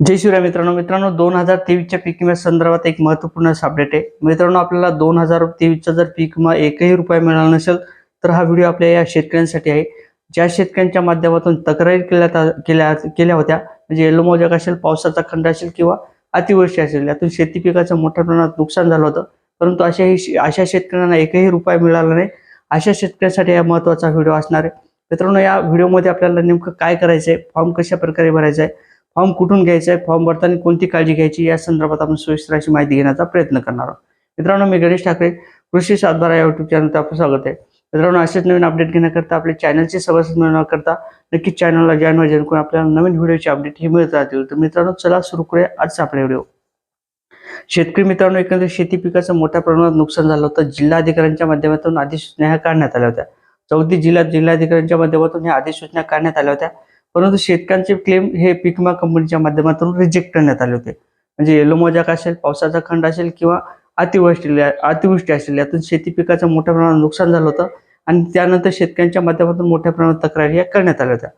जय शिवराय मित्रांनो. मित्रांनो दोन हजार तेवीसच्या पीक विम्या संदर्भात एक महत्त्वपूर्ण अपडेट आहे. मित्रांनो आपल्याला दोन हजार तेवीसचा जर पीक विमा एकही रुपया मिळाला नसेल तर हा व्हिडिओ आपल्या या शेतकऱ्यांसाठी आहे. ज्या शेतकऱ्यांच्या माध्यमातून तक्रारी केल्या केल्या केल्या होत्या म्हणजे येलो मोजक असेल पावसाचा खंड असेल किंवा अतिवृष्टी असेल यातून शेती पिकाचं मोठ्या प्रमाणात नुकसान झालं होतं. परंतु अशाही अशा शेतकऱ्यांना एकही रुपया मिळाला नाही. अशा शेतकऱ्यांसाठी हा महत्त्वाचा व्हिडिओ असणार आहे. मित्रांनो या व्हिडिओमध्ये आपल्याला नेमकं काय करायचं आहे फॉर्म कशा प्रकारे भरायचा आहे फॉर्म कुठून घ्यायचा आहे फॉर्म भरताना कोणती काळजी घ्यायची या संदर्भात आपण सविस्तर अशी माहिती घेण्याचा प्रयत्न करणार आहोत. मित्रांनो मी गणेश ठाकरे कृषी सातबारा या युट्यूब चॅनलचं आपलं स्वागत आहे. मित्रांनो असेच नवीन अपडेट घेण्याकरता आपल्या चॅनलचे सभासद मिळवण्याकरता नक्कीच चॅनलला जॉईन व्हा जेणेकरून आपल्याला नवीन व्हिडिओचे अपडेट हे मिळत राहतील. तर मित्रांनो चला सुरू करूया आजचा आपला व्हिडिओ शेतकरी मित्रांनो एकंदरीत शेती पिकाचं मोठ्या प्रमाणात नुकसान झालं होतं. जिल्हाधिकाऱ्यांच्या माध्यमातून अधिसूचना ह्या काढण्यात आल्या होत्या. चौथी जिल्ह्यात जिल्हाधिकाऱ्यांच्या माध्यमातून ह्या अधिसूचना काढण्यात आल्या होत्या. परंतु शेतकऱ्यांचे क्लेम हे पीक विमा कंपनीच्या माध्यमातून रिजेक्ट करण्यात आले होते. म्हणजे येलो मोजाक असेल पावसाचा खंड असेल किंवा अतिवृष्टी अतिवृष्टी असेल यातून शेती पिकाचं मोठ्या प्रमाणात नुकसान झालं होतं आणि त्यानंतर शेतकऱ्यांच्या माध्यमातून मोठ्या प्रमाणात तक्रारी या करण्यात आल्या होत्या.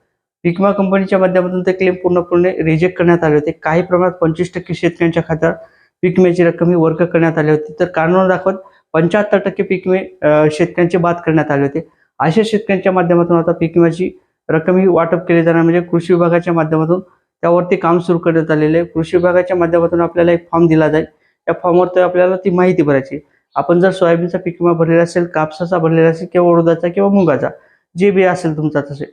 पीक विमा कंपनीच्या माध्यमातून ते क्लेम पूर्णपणे रिजेक्ट करण्यात आले होते. काही प्रमाणात पंचवीस टक्के शेतकऱ्यांच्या खात्यावर पीक विम्याची रक्कम ही वर्ग करण्यात आली होती. तर कारण दाखवत पंच्याहत्तर टक्के पीक विमे शेतकऱ्यांचे बाद करण्यात आले होते. अशा शेतकऱ्यांच्या माध्यमातून आता पीक रकमी वाटप केली जाणार म्हणजे कृषी विभागाच्या माध्यमातून त्यावरती काम सुरू करण्यात आलेले आहे. कृषी विभागाच्या माध्यमातून आपल्याला एक फॉर्म दिला जाईल. त्या फॉर्मवरती आपल्याला ती माहिती भरायची आपण जर सोयाबीनचा पीक विमा भरलेला असेल कापसाचा भरलेला असेल किंवा उडदाचा किंवा मुगाचा जे बी असेल तुमचा तसे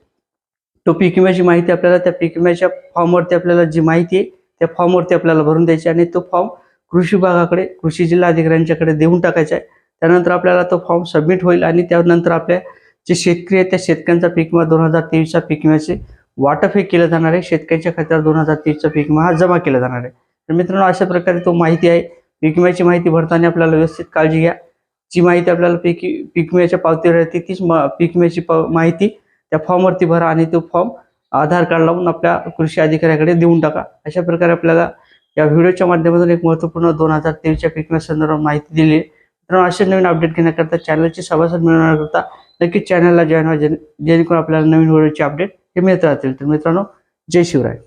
तो पीक विम्याची माहिती आपल्याला त्या पीक विम्याच्या फॉर्मवरती आपल्याला जी माहिती आहे त्या फॉर्मवरती आपल्याला भरून द्यायची आणि तो फॉर्म कृषी विभागाकडे कृषी जिल्हा अधिकाऱ्यांच्याकडे देऊन टाकायचा आहे. त्यानंतर आपल्याला तो फॉर्म सबमिट होईल आणि त्यानंतर आपल्या जे शेतकरी आहेत त्या शेतकऱ्यांचा पीक विमा दोन हजार तेवीसच्या पीक विम्याचे वाटप हे केलं जाणार आहे. शेतकऱ्यांच्या खात्यावर दोन हजार तेवीसचा पीक विमा हा जमा केला जाणार आहे. तर मित्रांनो अशा प्रकारे तो माहिती आहे. पीक विम्याची माहिती भरताना आपल्याला व्यवस्थित काळजी घ्या. जी माहिती आपल्याला पीक पीक विम्याच्या पावतीवर येते तीच म- पीक विम्याची प- माहिती त्या फॉर्मवरती भरा आणि तो फॉर्म आधार कार्ड लावून आपल्या कृषी अधिकाऱ्याकडे देऊन टाका. अशा प्रकारे आपल्याला या व्हिडिओच्या माध्यमातून एक महत्त्वपूर्ण दोन हजार तेवीसच्या पीक विम्या संदर्भात माहिती दिली आहे मित्रांनो असे नवीन अपडेट घेण्याकरता चॅनलचे सभासद मिळवण्याकरता नक्कीच चॅनलला जॉईन व्हा जेणेकरून आपल्याला नवीन व्हिडिओचे अपडेट हे मिळत राहतील. तर मित्रांनो जय शिवराय.